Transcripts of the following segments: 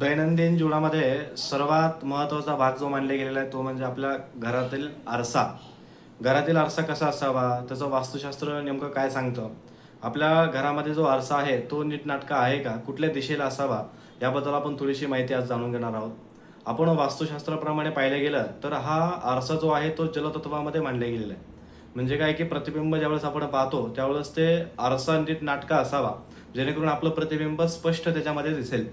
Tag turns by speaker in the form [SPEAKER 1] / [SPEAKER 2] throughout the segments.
[SPEAKER 1] दैनंदिन जीवनामध्ये सर्वात महत्त्वाचा भाग जो मानला गेलेला आहे तो म्हणजे आपल्या घरातील आरसा. घरातील आरसा कसा असावा? त्याचं वास्तुशास्त्र नेमकं काय सांगतं? आपल्या घरामध्ये जो आरसा आहे तो नीटनाटका आहे का? कुठल्या दिशेला असावा? याबद्दल आपण थोडीशी माहिती आज जाणून घेणार आहोत. आपण वास्तुशास्त्राप्रमाणे पाहिलं गेलं तर हा आरसा जो आहे तो जलतत्वामध्ये मांडला गेलेला आहे. म्हणजे काय की प्रतिबिंब ज्यावेळेस आपण पाहतो त्यावेळेस ते आरसा नीट नाटका असावा. जेणेकरून आपलं प्रतिबिंब स्पष्ट त्याच्यामध्ये दिसेल.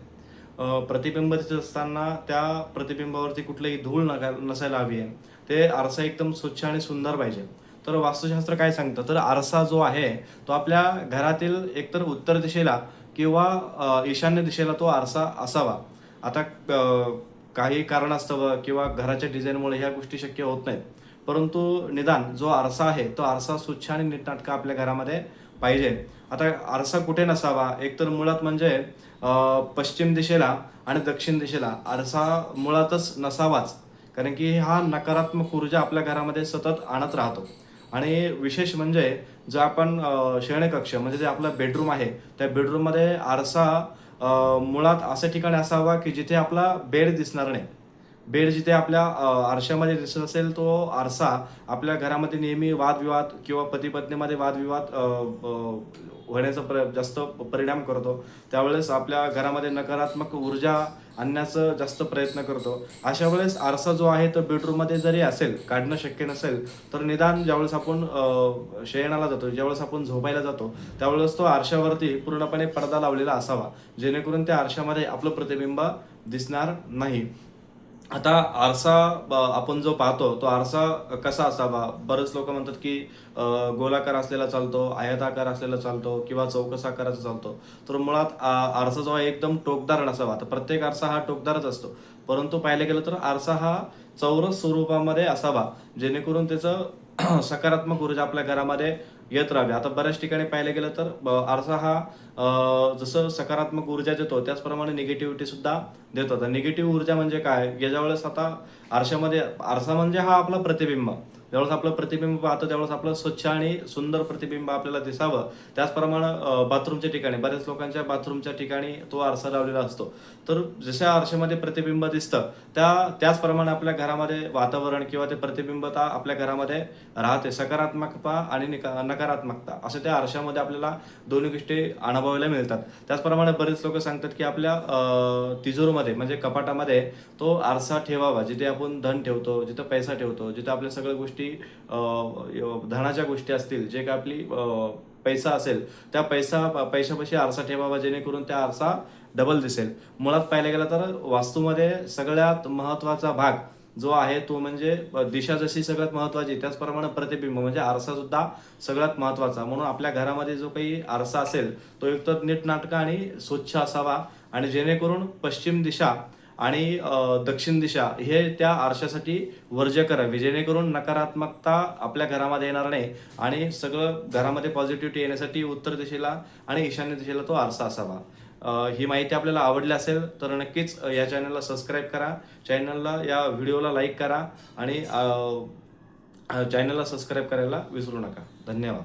[SPEAKER 1] प्रतिबिंब दिसत असताना त्या प्रतिबिंबावरती कुठलीही धूळ नका नसायला हवी आहे. ते आरसा एकदम स्वच्छ आणि सुंदर पाहिजे. तर वास्तुशास्त्र काय सांगतं? तर आरसा जो आहे तो आपल्या घरातील एकतर उत्तर दिशेला किंवा ईशान्य दिशेला तो आरसा असावा. आता काही काही असतं किंवा घराच्या डिझाईनमुळे ह्या गोष्टी शक्य होत नाहीत. परंतु निदान जो आरसा आहे तो आरसा स्वच्छ आणि नीटनाटका आपल्या घरामध्ये पाहिजे. आता आरसा कुठे नसावा? एकतर मुळात म्हणजे पश्चिम दिशेला आणि दक्षिण दिशेला आरसा मुळातच नसावाच. कारण की हा नकारात्मक ऊर्जा आपल्या घरामध्ये सतत आणत राहतो. आणि विशेष म्हणजे जो आपण शयनकक्ष म्हणजे जे आपला बेडरूम आहे त्या बेडरूममध्ये आरसा मुळात असं ठिकाणी असावा की जिथे आपला बेड दिसणार नाही. बेड जिथे आपल्या आरशामध्ये दिसत असेल तो आरसा आपल्या घरामध्ये नेहमी वादविवाद किंवा पती पत्नीमध्ये वादविवाद होण्याचा प्र जास्त परिणाम करतो. त्यावेळेस आपल्या घरामध्ये नकारात्मक ऊर्जा आणण्याचा जास्त प्रयत्न करतो. अशा वेळेस आरसा जो आहे तो बेडरूममध्ये जरी असेल काढणं शक्य नसेल तर निदान ज्यावेळेस आपण शयनाला जातो ज्यावेळेस आपण झोपायला जातो त्यावेळेस तो आरशावरती पूर्णपणे पडदा लावलेला असावा. जेणेकरून त्या आरशामध्ये आपलं प्रतिबिंब दिसणार नाही. आता आरसा ब- आपण जो पाहतो तो आरसा कसा असावा? बरेच लोक म्हणतात की गोलाकार असलेला चालतो आयताकार असलेला चालतो किंवा चौकस आकाराचा चालतो. तर मुळात आ- आरसा जो आहे एकदम टोकदार नसावा. तर प्रत्येक आरसा हा टोकदारच असतो. परंतु पाहिलं गेलं तर आरसा हा चौरस स्वरूपामध्ये असावा जेणेकरून त्याचं सकारात्मक ऊर्जा आपल्या घरामध्ये येत राहावी. आता बऱ्याच ठिकाणी पाहिलं गेलं तर आरसा हा जसं सकारात्मक ऊर्जा देतो त्याचप्रमाणे निगेटिव्हिटी सुद्धा देतो. तर निगेटिव्ह ऊर्जा म्हणजे काय? याच्या वेळेस आता आरशामध्ये आरसा म्हणजे हा आपला प्रतिबिंब. ज्यावेळेस आपलं प्रतिबिंब पाहतो त्यावेळेस आपलं स्वच्छ आणि सुंदर प्रतिबिंब आपल्याला दिसावं. त्याचप्रमाणे बाथरूमच्या ठिकाणी बऱ्याच लोकांच्या बाथरूमच्या ठिकाणी तो आरसा लावलेला असतो. तर जशा आरशामध्ये प्रतिबिंब दिसतं त्या त्याचप्रमाणे आपल्या घरामध्ये वातावरण किंवा ते प्रतिबिंबता आपल्या घरामध्ये राहते. सकारात्मकता आणि निका- नकारात्मकता असे त्या आरशामध्ये आपल्याला दोन्ही गोष्टी अनुभवायला मिळतात. त्याचप्रमाणे बरेच लोक सांगतात की आपल्या तिजोरीमध्ये म्हणजे कपाटामध्ये तो आरसा ठेवावा जिथे आपण धन ठेवतो जिथं पैसा ठेवतो जिथं आपल्या सगळ्या गोष्टी गोष्टी धनाच्या गोष्टी असतील जे काय आपली पैसा असेल त्या पैसा पैशापाशी आरसा ठेवावा जेणेकरून त्या आरसा डबल दिसेल. मुळात पाहिलं गेलं तर वास्तूमध्ये सगळ्यात महत्त्वाचा भाग जो आहे तो म्हणजे दिशा जशी सगळ्यात महत्वाची त्याचप्रमाणे प्रतिबिंब म्हणजे आरसा सुद्धा सगळ्यात महत्त्वाचा म्हणून आपल्या घरामध्ये जो काही आरसा असेल तो एकतर नीटनाटका आणि स्वच्छ असावा आणि जेणेकरून पश्चिम दिशा आणि दक्षिण दिशा हे त्या आरशासाठी वर्ज्य करावी. जेणेकरून नकारात्मकता आपल्या घरामध्ये येणार नाही आणि सगळं घरामध्ये पॉझिटिव्हिटी येण्यासाठी उत्तर दिशेला आणि ईशान्य दिशेला तो आरसा असावा. ही माहिती आपल्याला आवडली असेल तर नक्कीच या चॅनलला सबस्क्राईब करा. चॅनलला या व्हिडिओला लाईक करा आणि चॅनलला सबस्क्राईब करायला विसरू नका. धन्यवाद.